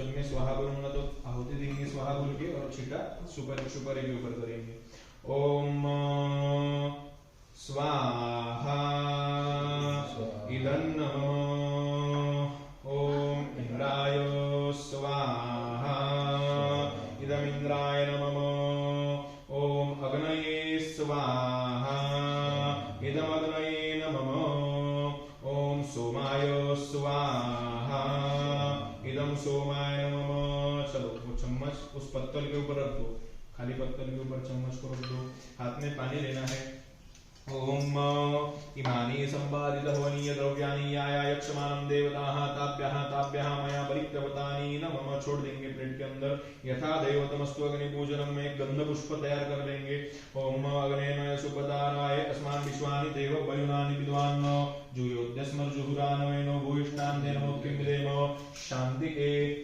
जब मैं स्वाहा बोलूँगा तो आहुति देंगे, स्वाहा बोल के और छिटा सुपर सुपर के ऊपर करेंगे। ओम स्वाहा। उस पत्तल के ऊपर रख दो। खाली पत्तल के ऊपर चम्मच को रख दो। हाथ में पानी लेना है। ओम इमानि यक्षमानं देवताः ताभ्यः ताभ्यः मया परित्यवतानि न मम छोड़ देंगे प्लेट के अंदर। यथा दैवतमस्तु अग्नि पूजनम में गंध पुष्प तैयार कर लेंगे। ओम सुपदाराय अस्मान् विश्वानि देव वयुनानि विद्वान् शांति के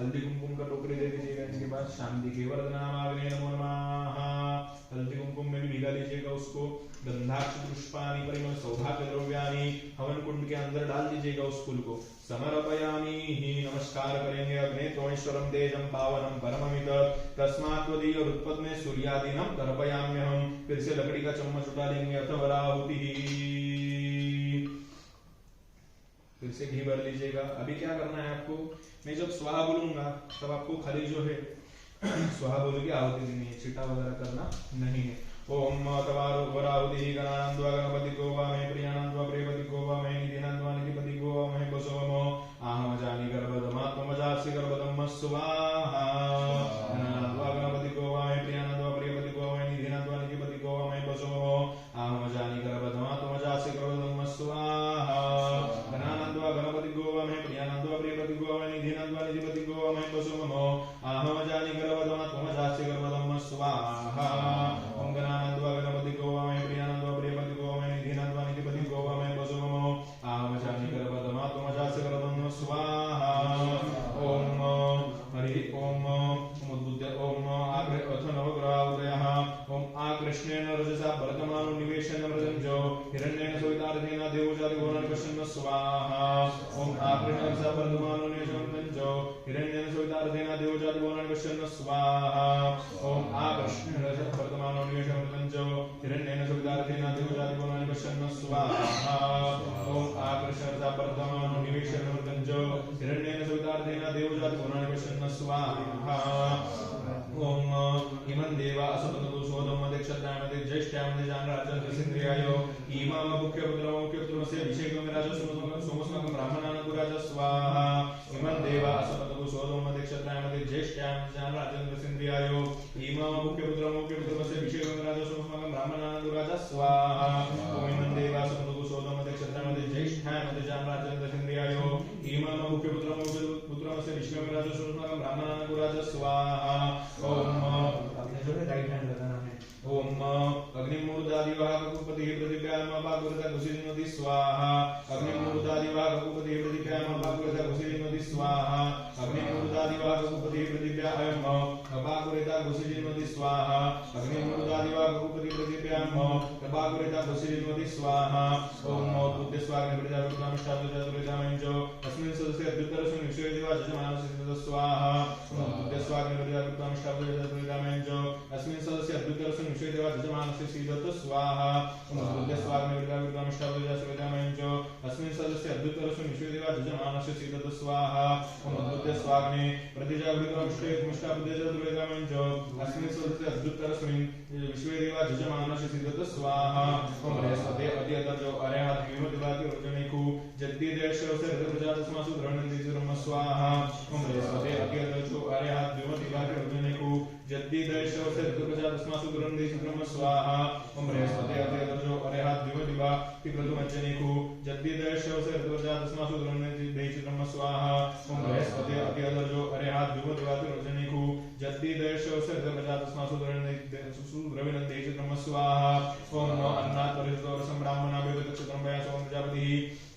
हल्दी कुमकुम का टोकरी दे दीजिएगा इसके बाद शांति के वरदनामाग्ने नमो नमः हल्दी कुमकुम में भी भिगा लीजिएगा उसको, गंधाक्ष पुष्पानि परिमल सौभाग्य द्रव्यानि हवन कुंड के अंदर डाल दीजिएगा उस फूल को। समर्पयामि, ही नमस्कार करेंगे अग्ने त्वईश्वरम तेजम पावनम परममित। तस्मात् त्वदीय उत्पद में सूर्यादीनम तर्पयाम्यहम फिर से लकड़ी का चम्मच उठा लेंगे, अथ वराहुति। फिर से घी भर लीजिएगा। अभी क्या करना है आपको? मैं जब स्वाहा बोलूँगा, तब आपको खाली जो है, स्वाहा बोल के आहुति देनी है। छिटा वगैरह करना नहीं है। ओम तवारो वराहुति गणानंदवा गणपति को वा मे प्रियानंदवा प्रियपति को वा मे निधिनंदवा निधिपति को वा मे बसवमो। आहम जानि गर्भदमा त्वमजासि गर्भदम स्वाहा स्वाहा गणानंदवा गणपति पश्यन्न स्वाहा ओम आकृष्णेन रजसा वर्तमानो निवेशन मृदंजो हिरण्येन देवजाति भुवन पश्यन्न स्वाहा ओम आकृष्णेन रजसा वर्तमानो निवेशन मृदंजो हिरण्येन सवितार्धेन देवजाति भुवन पश्यन्न स्वाहा। ओम इमं देवा असपतु सोदम दक्षत्रामते ज्येष्ठ्यामते जानराजन रसिन्द्रियाय इमा मुख्य पुत्र मुख्य पुत्रस्य अभिषेकं राज सोमस्मकं ब्राह्मणान पुराज स्वाहा इमं देवा सोदम दक्षत्रामते ज्येष्ठ्यामते जानराजन रसिन्द्रियाय इमा मुख्य पुत्र, मुख्य पुत्रस्य अभिषेकं राज सोमस्मकं ब्राह्मणान पुराज स्वाहा। ओम ओम अग्निमूर्धादिवाह ककुपति प्रतिभ्याम भागवत घुसिन्वति स्वाहा। अग्निमूर्धादिवाह ककुपति प्रतिभ्याम भागवत घुसिन्वति स्वाहा अग्निमूर्धादिवाह ककुपति प्रतिभ्याम भागवत घुसिन्वति स्वाहा अग्निमूर्धादिवाह ककुपति प्रतिभ्याम भागवत घुसिन्वति स्वाहा ओम बुद्ध स्वाग्नि प्रजापतिनाम शास्त्र चतुर्जामंजो अस्मिन् सदस्य अद्युत्तरस्मिन् विश्वे देवा जजमानस्य स्वाहा ओम बुद्ध स्वाग्नि प्रजापतिनाम शास्त्र चतुर्जामंजो अस्मिन् सदस्य अद्युत्तरस्मिन् विश्वे देवा जजमानस्य सीदत स्वाहा ओम बुद्ध स्वाग्नि प्रजापतिनाम शास्त्र चतुर्जामंजो अस्मिन् सदस्य अद्युत्तरस्मिन् विश्वे देवा जजमानस्य सीदत स्वाहा ओम बुद्ध स्वाग्नि प्रतिजागृतं विश्वे मुष्टाबुद्धे चतुर्जामंजो अस्मिन् सदस्य अद्युत्तरस्मिन् विश्वे देवा जजमानस्य सीदत स्वाहा बृहस्पति अति अदर्जो अरहत विमतिवाति रोजनिकु जद्दी देश से प्रजा तस्मासु धरणंदी ब्रह्म स्वाहा बृहस्पति अति अदर्जो अरहत विमतिवाति रोजनिकु जद्दी देश से प्रजा तस्मासु धरणंदी ब्रह्म स्वाहा ओम देश ब्रह्म स्वाहा ओम बृहस्पति अति अदर्जो अरहत विमतिवाति रोजनिकु जद्दी देश से प्रजा तस्मासु धरणंदी सुब्रविनंदी ब्रह्म स्वाहा ओम अन्नात् परितोरसं ब्राह्मणा विविधक्षत्रं वया सोम प्रजापतिः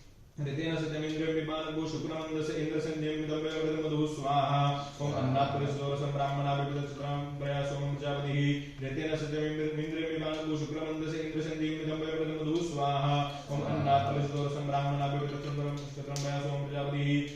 ऋतेन सत्यमिन्द्रियं विमानगो शुक्रमन्दस्य इन्द्रसंध्यं विदम्बे स्वाहा। ॐ अन्नात् परितोरसं ब्राह्मणा विविधक्षत्रं वया सोम प्रजापतिः ऋतेन सत्यमिन्द्रियं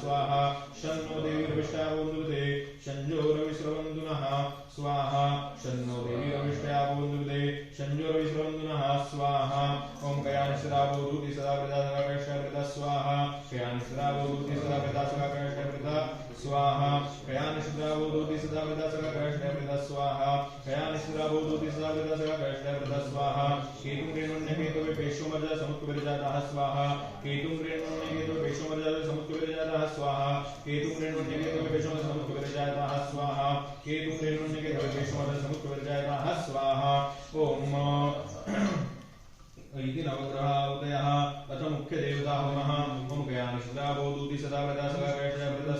स्वाहा, शन्नो देवी रविश्यावन्दुर्दे शञ्जोरविश्रवन्दुनः स्वाहा, शन्नो देवी रविष्ट्याबोधुदे शञ्जोरविश्रवन्दुनः स्वाहा। ॐ कयानिश्राबोधूति सदा प्रदा सदा कैष्टप्रदा स्वाहा। कयानिश्राबोधूति सदा प्रदा सदा कैष्टप्रदा स्वाहा कयानिश्राबोधूति सदा प्रदा सदा कैष्टप्रदा स्वाहा कयानिश्राबोधूति सदा प्रदा सदा कैष्टप्रदा स्वाहा, केतुं रेणुण्यकेतवे पेशोमर्जा समुत्कुविरजातः स्वाहा, केतुं रेणुण्यकेतवे पेशोमर्जा समुत्कुविरजातः स्वाहा, केतुं रेणुण्यकेतवे पेशोमर्जा समुत्कुविरजातः स्वाहा, केतुं रेणुण्यकेतवे पेशोमर्जा समुत्कुविरजातः स्वाहा ॐ इति नवग्रहावतयः अथ मुख्यदेवता होमः ॐ ज्ञानसदाबोधूति सदा वृदा सदा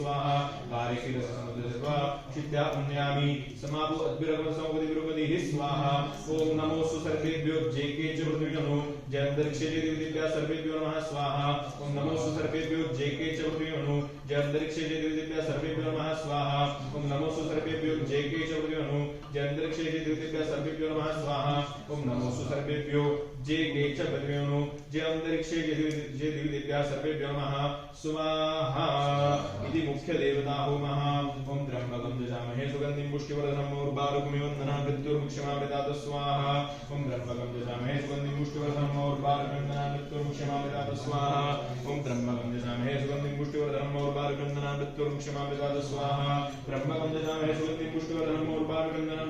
स्वाहा कारिकिरस्य समुद्रस्य द्वाचित्या उन्यामि समापो अद्भिरमद समुगति विरुपतिः स्वाहा। ओम नमो सुसर्पेभ्यो जेके च पृथ्वीजनो जयन्तरिक्षे दिव्या सर्वेभ्यो नमः, स्वाहा। ओम नमो सुसर्पेभ्यो जेके च पृथ्वीजनो जयन्तरिक्षे दिव्या सर्वेभ्यो नमः, स्वाहा। ओम नमो सुसर्पेभ्यो जेके च पृथ्वीजनो जयन्तरिक्षे दिव्या सर्वेभ्यो नमः, स्वाहा। ओम नमो सुसर्पेभ्यो जेके च पृथ्वीजनो जयन्तरिक्षे जे दिव्या सर्वेभ्यो नमः, स्वाहा। इति मुख्य देवता होमः ओम त्र्यंबकं दशामहे सुगन्धिं पुष्टिवर्धनम् उर्वारुकमिवन्दनं मृत्युर्मुक्षमामृतात् स्वाहा ओम त्र्यंबकं दशामहे सुगन्धिं पुष्टिवर्धनम् उर्वारुकमिवन्दनं मृत्युर्मुक्षमामृतात् स्वाहा ओम त्र्यंबकं दशामहे सुगन्धिं पुष्टिवर्धनम् उर्वारुकमिवन्दनं मृत्युर्मुक्षमामृतात् स्वाहा त्र्यंबकं जजामहे सुगन्धिं पुष्टिवर्धनम् उर्वारुकमिवन्दनं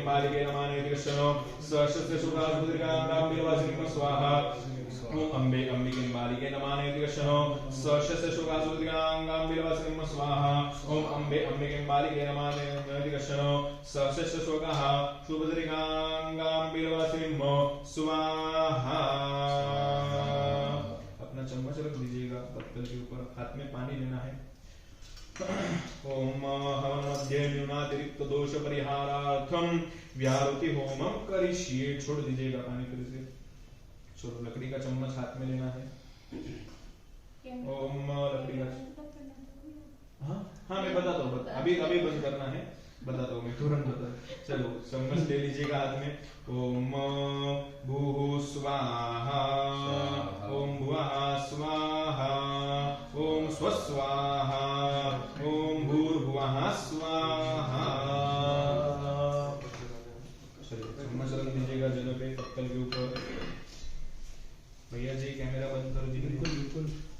बालिके नमाने कृष्ण सशस्त्र सुखासुदीर्घाम्बिवासिनी स्वाहा ओम अम्बे अंबिके बालिके नमाने कृष्ण सशस्त्र सुखासुदीर्घाम्बिवासिनी स्वाहा ओम अम्बे अंबिके बालिके नमाने कृष्ण सशस्त्र सुखः शुभदीर्घाम्बिवासिनी स्वाहा अपना चम्मच रख दीजिएगा पत्तल के ऊपर हाथ में पानी लेना है मध्य न्यूनातिरिक्त दोष परिहारार्थम व्यारुति होमम करिष्ये। छोड़ दीजिएगा पानी फिर से। छोड़ो लकड़ी का चम्मच हाथ में लेना है। ओम लकड़ी का हाँ हाँ मैं बताता हूँ बता, अभी अभी बंद करना है। बताता हूँ मैं तुरंत बता चलो चम्मच ले लीजिएगा हाथ में। ओम भू स्वाहा। ओम भुआ स्वाहा। ओम स्वस्वाहा स्वाहा। चम्मच रख दीजिएगा जगह पे पत्तल के ऊपर। भैया जी, कैमरा बंद करो जी। बिल्कुल बिल्कुल।